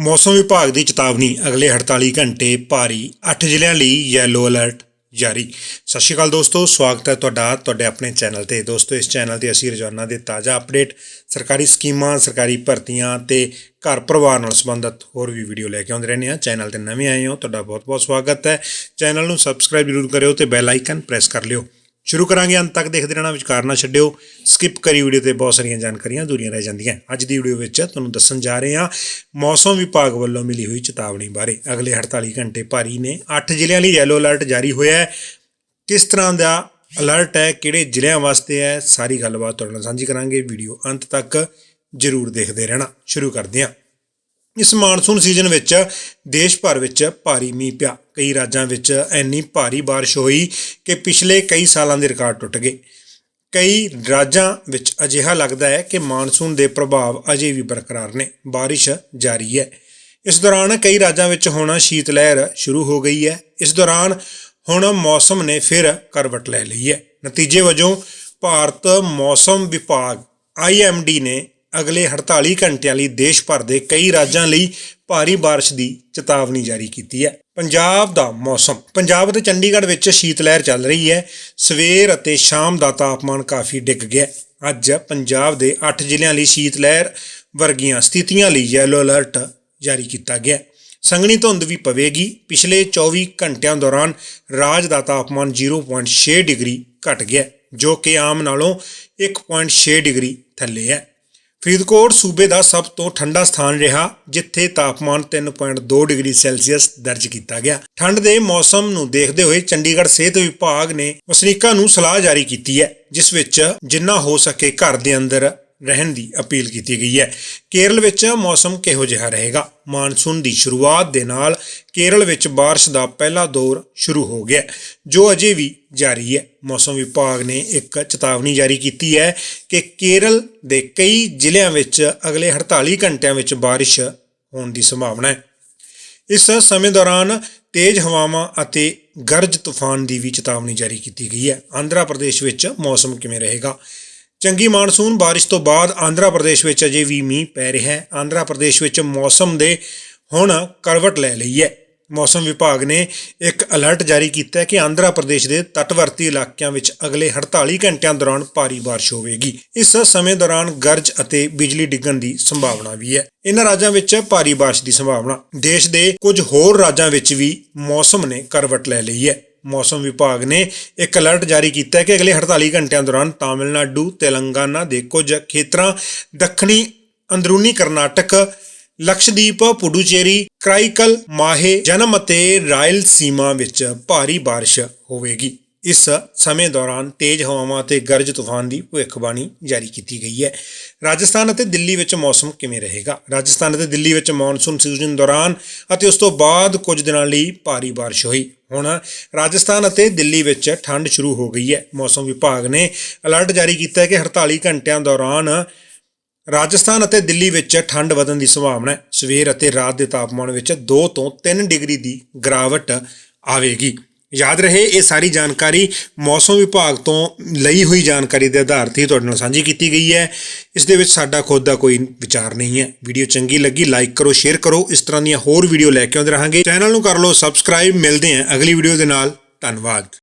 ਮੌਸਮ ਵਿਭਾਗ ਦੀ ਚੇਤਾਵਨੀ, ਅਗਲੇ 48 ਘੰਟੇ ਭਾਰੀ 8 ਜ਼ਿਲ੍ਹਿਆਂ ਲਈ ਯੈਲੋ ਅਲਰਟ ਜਾਰੀ। ਸਤਿ ਸ਼੍ਰੀ ਅਕਾਲ ਦੋਸਤੋ, ਸਵਾਗਤ ਹੈ ਤੁਹਾਡਾ, ਤੁਹਾਡੇ ਆਪਣੇ ਚੈਨਲ ਤੇ। ਦੋਸਤੋ, ਇਸ ਚੈਨਲ ਤੇ ਅਸੀਂ ਰੋਜ਼ਾਨਾ ਦੇ ਤਾਜ਼ਾ ਅਪਡੇਟ ਸਰਕਾਰੀ ਸਕੀਮਾਂ, ਸਰਕਾਰੀ ਭਰਤੀਆਂ ਤੇ ਘਰ ਪਰਿਵਾਰ ਨਾਲ ਸੰਬੰਧਿਤ ਹੋਰ ਵੀ ਵੀਡੀਓ ਲੈ ਕੇ ਆਉਂਦੇ ਰਹਿੰਦੇ ਹਾਂ। ਚੈਨਲ ਤੇ ਨਵੇਂ ਆਏ ਹੋ, ਤੁਹਾਡਾ ਬਹੁਤ-ਬਹੁਤ ਸਵਾਗਤ ਹੈ। ਚੈਨਲ ਨੂੰ ਸਬਸਕ੍ਰਾਈਬ ਜ਼ਰੂਰ ਕਰਿਓ ਤੇ ਬੈਲ ਆਈਕਨ ਪ੍ਰੈਸ ਕਰ ਲਿਓ। ਸ਼ੁਰੂ ਕਰਾਂਗੇ, ਅੰਤ ਤੱਕ ਦੇਖਦੇ ਰਹਿਣਾ, ਵਿਚਕਾਰ ਨਾ ਛੱਡਿਓ। ਸਕਿਪ ਕਰੀ ਵੀਡੀਓ ਤੇ ਬਹੁਤ ਸਾਰੀਆਂ ਜਾਣਕਾਰੀਆਂ ਦੂਰੀਆਂ ਰਹਿ ਜਾਂਦੀਆਂ। ਅੱਜ ਦੀ ਵੀਡੀਓ ਵਿੱਚ ਤੁਹਾਨੂੰ ਦੱਸਣ ਜਾ ਰਹੇ ਹਾਂ, ਮੌਸਮ ਵਿਭਾਗ ਵੱਲੋਂ ਮਿਲੀ ਹੋਈ ਚੇਤਾਵਨੀ ਬਾਰੇ। ਅਗਲੇ 48 ਘੰਟੇ ਭਾਰੀ ਨੇ। 8 ਜ਼ਿਲ੍ਹਿਆਂ ਲਈ ਯੈਲੋ ਅਲਰਟ ਜਾਰੀ ਹੋਇਆ ਹੈ। ਕਿਸ ਤਰ੍ਹਾਂ ਦਾ ਅਲਰਟ ਹੈ, ਕਿਹੜੇ ਜ਼ਿਲ੍ਹਿਆਂ ਵਾਸਤੇ ਹੈ, ਸਾਰੀ ਗੱਲਬਾਤ ਤੁਹਾਡੇ ਨਾਲ ਸਾਂਝੀ ਕਰਾਂਗੇ। ਵੀਡੀਓ ਅੰਤ ਤੱਕ ਜਰੂਰ ਦੇਖਦੇ ਰਹਿਣਾ। ਸ਼ੁਰੂ ਕਰਦੇ ਹਾਂ। ਇਸ ਮਾਨਸੂਨ ਸੀਜ਼ਨ ਵਿੱਚ ਦੇਸ਼ ਭਰ ਵਿੱਚ ਭਾਰੀ ਮੀਂਹ ਪਿਆ। ਕਈ ਰਾਜਾਂ ਵਿੱਚ ਇੰਨੀ ਭਾਰੀ ਬਾਰਿਸ਼ ਹੋਈ ਕਿ ਪਿਛਲੇ ਕਈ ਸਾਲਾਂ ਦੇ ਰਿਕਾਰਡ ਟੁੱਟ ਗਏ। ਕਈ ਰਾਜਾਂ ਵਿੱਚ ਅਜਿਹਾ ਲੱਗਦਾ ਹੈ ਕਿ ਮਾਨਸੂਨ ਦੇ ਪ੍ਰਭਾਵ ਅਜੇ ਵੀ ਬਰਕਰਾਰ ਨੇ। ਬਾਰਿਸ਼ ਜਾਰੀ ਹੈ। ਇਸ ਦੌਰਾਨ ਕਈ ਰਾਜਾਂ ਵਿੱਚ ਹੁਣ ਸ਼ੀਤ ਲਹਿਰ ਸ਼ੁਰੂ ਹੋ ਗਈ ਹੈ। ਇਸ ਦੌਰਾਨ ਹੁਣ ਮੌਸਮ ਨੇ ਫਿਰ ਕਰਵਟ ਲੈ ਲਈ ਹੈ। ਨਤੀਜੇ ਵਜੋਂ ਭਾਰਤ ਮੌਸਮ ਵਿਭਾਗ ਆਈਐਮਡੀ ਨੇ ਅਗਲੇ 48 ਘੰਟਿਆਂ ਲਈ ਦੇਸ਼ ਭਰ ਦੇ ਕਈ ਰਾਜਾਂ ਲਈ ਭਾਰੀ ਬਾਰਿਸ਼ ਦੀ ਚੇਤਾਵਨੀ ਜਾਰੀ ਕੀਤੀ ਹੈ। ਪੰਜਾਬ ਦਾ ਮੌਸਮ, ਪੰਜਾਬ ਅਤੇ ਚੰਡੀਗੜ੍ਹ ਵਿੱਚ ਸ਼ੀਤ ਲਹਿਰ ਚੱਲ ਰਹੀ ਹੈ। ਸਵੇਰ ਅਤੇ ਸ਼ਾਮ ਦਾ ਤਾਪਮਾਨ ਕਾਫੀ ਡਿੱਗ ਗਿਆ ਅੱਜ ਪੰਜਾਬ ਦੇ 8 ਜ਼ਿਲ੍ਹਿਆਂ ਲਈ ਸ਼ੀਤ ਲਹਿਰ ਵਰਗੀਆਂ ਸਥਿਤੀਆਂ ਲਈ ਯੈਲੋ ਅਲਰਟ ਜਾਰੀ ਕੀਤਾ ਗਿਆ ਸੰਘਣੀ ਧੁੰਦ ਵੀ ਪਵੇਗੀ। ਪਿਛਲੇ 24 ਘੰਟਿਆਂ ਦੌਰਾਨ ਰਾਜ ਦਾ ਤਾਪਮਾਨ 0.6 ਡਿਗਰੀ ਘਟ ਗਿਆ ਜੋ ਕਿ ਆਮ ਨਾਲੋਂ 1.6 ਡਿਗਰੀ ਥੱਲੇ ਹੈ। ਫਰੀਦਕੋਟ ਸੂਬੇ ਦਾ ਸਭ ਤੋਂ ਠੰਡਾ ਸਥਾਨ ਰਿਹਾ, ਜਿੱਥੇ ਤਾਪਮਾਨ 3.2 ਡਿਗਰੀ ਸੈਲਸੀਅਸ ਦਰਜ ਕੀਤਾ ਗਿਆ। ਠੰਡ ਦੇ ਮੌਸਮ ਨੂੰ ਦੇਖਦੇ ਹੋਏ ਚੰਡੀਗੜ੍ਹ ਸਿਹਤ ਵਿਭਾਗ ਨੇ ਵਸਨੀਕਾਂ ਨੂੰ ਸਲਾਹ ਜਾਰੀ ਕੀਤੀ ਹੈ, ਜਿਸ ਵਿੱਚ ਜਿੰਨਾ ਹੋ ਸਕੇ ਘਰ ਦੇ ਅੰਦਰ ਰਹਿਣ ਦੀ ਅਪੀਲ ਕੀਤੀ ਗਈ ਹੈ ਕੇਰਲ ਵਿੱਚ ਮੌਸਮ ਕਿਹੋ ਜਿਹਾ ਰਹੇਗਾ ਮਾਨਸੂਨ ਦੀ ਸ਼ੁਰੂਆਤ ਦੇ ਨਾਲ ਕੇਰਲ ਵਿੱਚ بارش ਦਾ ਪਹਿਲਾ ਦੌਰ ਸ਼ੁਰੂ ਹੋ ਗਿਆ ਹੈ, ਜੋ ਅਜੇ ਵੀ ਜਾਰੀ ਹੈ ਮੌਸਮ ਵਿਭਾਗ ਨੇ ਇੱਕ ਚੇਤਾਵਨੀ ਜਾਰੀ ਕੀਤੀ ਹੈ ਕਿ ਕੇਰਲ ਦੇ ਕਈ ਜ਼ਿਲ੍ਹਿਆਂ ਵਿੱਚ ਅਗਲੇ 48 ਘੰਟਿਆਂ ਵਿੱਚ بارش ਹੋਣ ਦੀ ਸੰਭਾਵਨਾ ਹੈ ਇਸ ਸਮੇਂ ਦੌਰਾਨ ਤੇਜ਼ ਹਵਾਵਾਂ ਅਤੇ ਗਰਜ ਤੂਫਾਨ ਦੀ ਵੀ ਚੇਤਾਵਨੀ ਜਾਰੀ ਕੀਤੀ ਗਈ ਹੈ ਆਂਧਰਾ ਪ੍ਰਦੇਸ਼ ਵਿੱਚ ਮੌਸਮ ਕਿਵੇਂ ਰਹੇਗਾ ਚੰਗੀ ਮਾਨਸੂਨ, ਬਾਰਿਸ਼ ਤੋਂ ਬਾਅਦ ਆਂਧਰਾ ਪ੍ਰਦੇਸ਼ ਵਿੱਚ ਅਜੇ ਵੀ ਮੀਂਹ ਪੈ ਰਿਹਾ ਹੈ। ਆਂਧਰਾ ਪ੍ਰਦੇਸ਼ ਵਿੱਚ ਮੌਸਮ ਦੇ ਹੁਣ ਕਰਵਟ ਲੈ ਲਈ ਹੈ। ਮੌਸਮ ਵਿਭਾਗ ਨੇ ਇੱਕ ਅਲਰਟ ਜਾਰੀ ਕੀਤਾ ਹੈ ਕਿ ਆਂਧਰਾ ਪ੍ਰਦੇਸ਼ ਦੇ ਤੱਟਵਰਤੀ ਇਲਾਕਿਆਂ ਵਿੱਚ ਅਗਲੇ 48 ਘੰਟਿਆਂ ਦੌਰਾਨ ਭਾਰੀ ਬਾਰਿਸ਼ ਹੋਵੇਗੀ। ਇਸ ਸਮੇਂ ਦੌਰਾਨ ਗਰਜ ਅਤੇ ਬਿਜਲੀ ਡਿੱਗਣ ਦੀ ਸੰਭਾਵਨਾ ਵੀ ਹੈ। ਇਹਨਾਂ ਰਾਜਾਂ ਵਿੱਚ ਭਾਰੀ ਬਾਰਿਸ਼ ਦੀ ਸੰਭਾਵਨਾ। ਦੇਸ਼ ਦੇ ਕੁਝ ਹੋਰ ਰਾਜਾਂ ਵਿੱਚ ਵੀ ਮੌਸਮ ਨੇ ਕਰਵਟ ਲੈ ਲਈ ਹੈ। ਮੌਸਮ ਵਿਭਾਗ ਨੇ ਇੱਕ ਅਲਰਟ ਜਾਰੀ ਕੀਤਾ ਹੈ ਕਿ ਅਗਲੇ 48 ਘੰਟਿਆਂ ਦੌਰਾਨ ਤਾਮਿਲਨਾਡੂ, ਤੇਲੰਗਾਨਾ ਦੇ ਕੁਝ ਖੇਤਰਾਂ, ਦੱਖਣੀ ਅੰਦਰੂਨੀ ਕਰਨਾਟਕ, ਲਕਸ਼ਦੀਪ, ਪੁਡੂਚੇਰੀ, ਕ੍ਰਾਈਕਲ, ਮਾਹੇ, ਜਨਮ ਅਤੇ ਰਾਇਲ ਸੀਮਾ ਵਿੱਚ ਭਾਰੀ ਬਾਰਿਸ਼ ਹੋਵੇਗੀ। ਇਸ ਸਮੇਂ ਦੌਰਾਨ ਤੇਜ਼ ਹਵਾਵਾਂ ਅਤੇ ਗਰਜ ਤੂਫਾਨ ਦੀ ਭਵਿੱਖਬਾਣੀ ਜਾਰੀ ਕੀਤੀ ਗਈ ਹੈ। ਰਾਜਸਥਾਨ ਅਤੇ ਦਿੱਲੀ ਵਿੱਚ ਮੌਸਮ ਕਿਵੇਂ ਰਹੇਗਾ? ਰਾਜਸਥਾਨ ਅਤੇ ਦਿੱਲੀ ਵਿੱਚ ਮੌਨਸੂਨ ਸੀਜ਼ਨ ਦੌਰਾਨ ਅਤੇ ਉਸ ਤੋਂ ਬਾਅਦ ਕੁਝ ਦਿਨਾਂ ਲਈ ਭਾਰੀ ਬਾਰਿਸ਼ ਹੋਈ। ਹੁਣ ਰਾਜਸਥਾਨ ਅਤੇ ਦਿੱਲੀ ਵਿੱਚ ਠੰਡ ਸ਼ੁਰੂ ਹੋ ਗਈ ਹੈ। ਮੌਸਮ ਵਿਭਾਗ ਨੇ ਅਲਰਟ ਜਾਰੀ ਕੀਤਾ ਹੈ ਕਿ 48 ਘੰਟਿਆਂ ਦੌਰਾਨ ਰਾਜਸਥਾਨ ਅਤੇ ਦਿੱਲੀ ਵਿੱਚ ਠੰਡ ਵਧਣ ਦੀ ਸੰਭਾਵਨਾ ਹੈ। ਸਵੇਰ ਅਤੇ ਰਾਤ ਦੇ ਤਾਪਮਾਨ ਵਿੱਚ 2 ਤੋਂ 3 ਡਿਗਰੀ ਦੀ ਗਿਰਾਵਟ ਆਵੇਗੀ। ਯਾਦ ਰਹੇ, ਇਹ ਸਾਰੀ ਜਾਣਕਾਰੀ ਮੌਸਮ ਵਿਭਾਗ ਤੋਂ ਲਈ ਹੋਈ ਜਾਣਕਾਰੀ ਦੇ ਆਧਾਰ ਤੇ ਤੁਹਾਡੇ ਨਾਲ ਸਾਂਝੀ ਕੀਤੀ ਗਈ ਹੈ। ਇਸ ਦੇ ਵਿੱਚ ਸਾਡਾ ਖੁਦ ਦਾ ਕੋਈ ਵਿਚਾਰ ਨਹੀਂ ਹੈ। ਵੀਡੀਓ ਚੰਗੀ ਲੱਗੀ, ਲਾਈਕ ਕਰੋ, ਸ਼ੇਅਰ ਕਰੋ। ਇਸ ਤਰ੍ਹਾਂ ਦੀਆਂ ਹੋਰ ਵੀਡੀਓ ਲੈ ਕੇ ਆਉਂਦੇ ਰਹਾਂਗੇ। ਚੈਨਲ ਨੂੰ ਕਰ ਲਓ ਸਬਸਕ੍ਰਾਈਬ। ਮਿਲਦੇ ਹਾਂ ਅਗਲੀ ਵੀਡੀਓ ਦੇ ਨਾਲ। ਧੰਨਵਾਦ।